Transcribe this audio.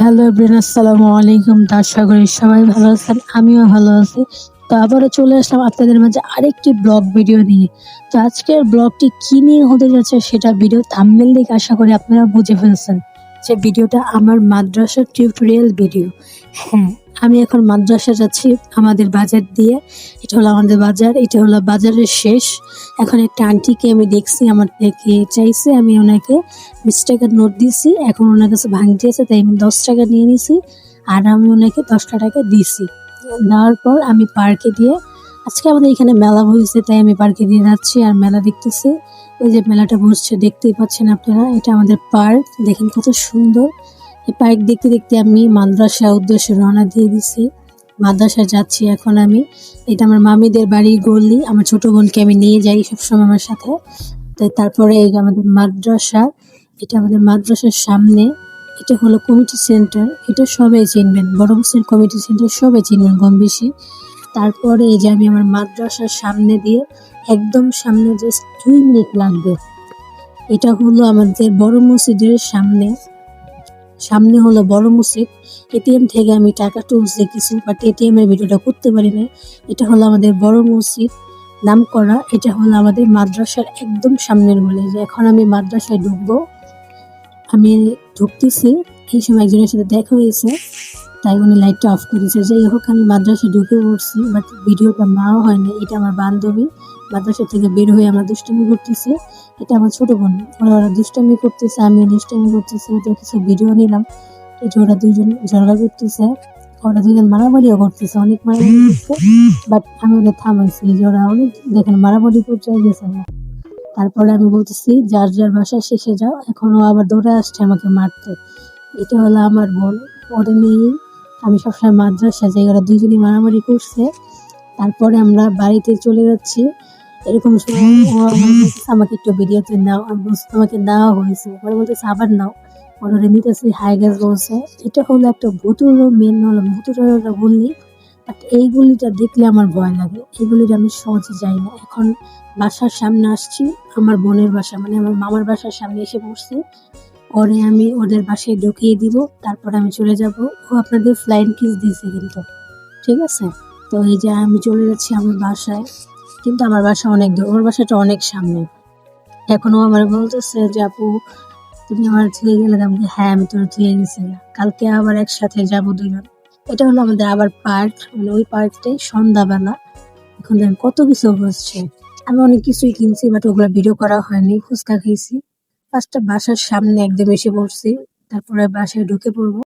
Hello brain আসসালামু আলাইকুম। দর্শকরে সবাই ভালো আছেন, আমিও ভালো আছি। তো আবারও চলে আসলাম আপনাদের মাঝে আরেকটি ব্লগ ভিডিও নিয়ে। তো আজকের ব্লগটি কি নিয়ে হতে যাচ্ছে সেটা ভিডিও থাম্বনেল দেখে আশা করি আপনারা বুঝে ফেলছেন। যে ভিডিওটা আমার মাদ্রাসার টিউটোরিয়াল ভিডিও হ্যাঁ আমি এখন মাদ্রাসা যাচ্ছি আমাদের বাজার দিয়ে। এটা হলো আমাদের বাজার, এটা হলো বাজারের শেষ। এখন একটা আন্টিকে আমি দেখছি, আমার থেকে চাইছে, আমি ওনাকে বিশ টাকার নোট দিছি। এখন ওনার কাছে ভাঙতি আছে, তাই আমি দশ টাকা নিয়ে নিছি আর আমি ওনাকে দশটা টাকা দিছি। দেওয়ার পর আমি পার্কে দিয়ে, আজকে আমাদের এখানে মেলা বসেছে তাই আমি পার্কে দিয়ে যাচ্ছি আর মেলা দেখতেছি। ওই যে মেলাটা বসছে, দেখতেই পাচ্ছেন আপনারা, এটা আমাদের পার্ক, দেখেন কত সুন্দর। পার্ক দেখতে দেখতে আমি মাদ্রাসা উদ্দেশ্যে রওনা দিয়ে দিছি। মাদ্রাসা যাচ্ছি এখন আমি। এটা আমার মামিদের বাড়ি গল্লি আমার ছোট বোনকে আমি নিয়ে যাই সবসময় আমার সাথে। তারপরে এই আমাদের মাদ্রাসা, এটা আমাদের মাদ্রাসার সামনে। এটা হলো কমিটি সেন্টার এটা সবাই চিনবেন। বড় কমিটি সেন্টার সবাই চিনবেন কম বেশি। তারপরে এই যে আমি আমার মাদ্রাসার সামনে দিয়ে একদম সামনে জাস্ট দুই মিনিট লাগবে। এটা হলো আমাদের বড় মসজিদের সামনে। সামনে হলো বড় মসজিদ। এটিএম থেকে আমি টাকা তুলছি কিছু বাট এটিএম এর ভিডিওটা করতে পারি না এটা হলো আমাদের বড় মসজিদ নাম করা এটা হলো আমাদের মাদ্রাসার একদম সামনের বলে যে এখন আমি মাদ্রাসায় ঢুকবো। আমি ঢুকতেছি। এই সময় একজনের সাথে দেখা হয়েছে, তাই উনি লাইটটা অফ করেছে। যাই হোক, আমি মাদ্রাসায় ঢুকে পড়ছি বাট ভিডিওটা নাও হয়নি এটা আমার বান্ধবী। মাদ্রাসা থেকে বের হয়ে আমরা দুষ্টামি করতেছি। এটা আমার ছোট বোন। ওরা ওরা দুষ্টামি করতেছে আমি দুষ্টামি করতেছি, ওদের কিছু ভিডিও নিলাম। যে ওরা দুজন ঝগড়া করতেছে, ওরা দুজন মারামারিও করতেছে, অনেক মারামারি করছে বাট আমি ওদের থামাইছি যে ওরা অনেক, দেখেন মারামারি পর্যায়ে গেছে তারপরে আমি বলতেছি, যার যার বাসায় শেষে যাও, এখনও আবার দৌড়ে আসছে আমাকে মারতে। এটা হলো আমার বোন, ওরে নিয়েই আমি সবসময় মাদ্রাসা যাই, ওরা দুজনই মারামারি করছে। তারপরে আমরা বাড়িতে চলে যাচ্ছি। এরকম আমাকে একটু ভিডিওতে নাও আমি বলছি তোমাকে নেওয়া হয়েছে। পরে বলতেছে আবার নাও। ওরা নিতেছে হাই গ্যাস বলছে এটা হলো একটা ভুতুর মেন হলো ভুতুরা বললি বাট এইগুলিটা দেখলে আমার ভয় লাগে। এইগুলিটা আমি সহজে যাই না। এখন বাসার সামনে আসছি আমার বোনের বাসা মানে আমার মামার বাসার সামনে এসে পড়ছি। পরে আমি ওদের বাসায় ঢুকিয়ে দিব তারপর আমি চলে যাব। ও আপনাদের ফ্লাইট কিস দিয়েছে কিন্তু। ঠিক আছে? তো এই যে আমি চলে যাচ্ছি আমার বাসায়। কিন্তু আমার বাসা অনেক দূর ওর বাসাটা অনেক সামনে। এখনও আমার বলতেছে যে, আপু, তুমি আমার ধুয়ে গেলে আমি হ্যাঁ আমি তোর ধুয়ে গেছি কালকে আবার একসাথে যাব দুজন এটা হলো আমাদের আবার পার্ক মানে ওই পার্কটাই সন্ধ্যাবেলা। এখন দেখেন কত কিছু হচ্ছে আমি অনেক কিছুই কিনছি, বাট ওগুলো ভিডিও করা হয়নি, ফুচকা খেয়েছি ফার্স্টটা বাসার সামনে একদম এসে পড়ছি, তারপরে বাসায় ঢুকে পড়ব।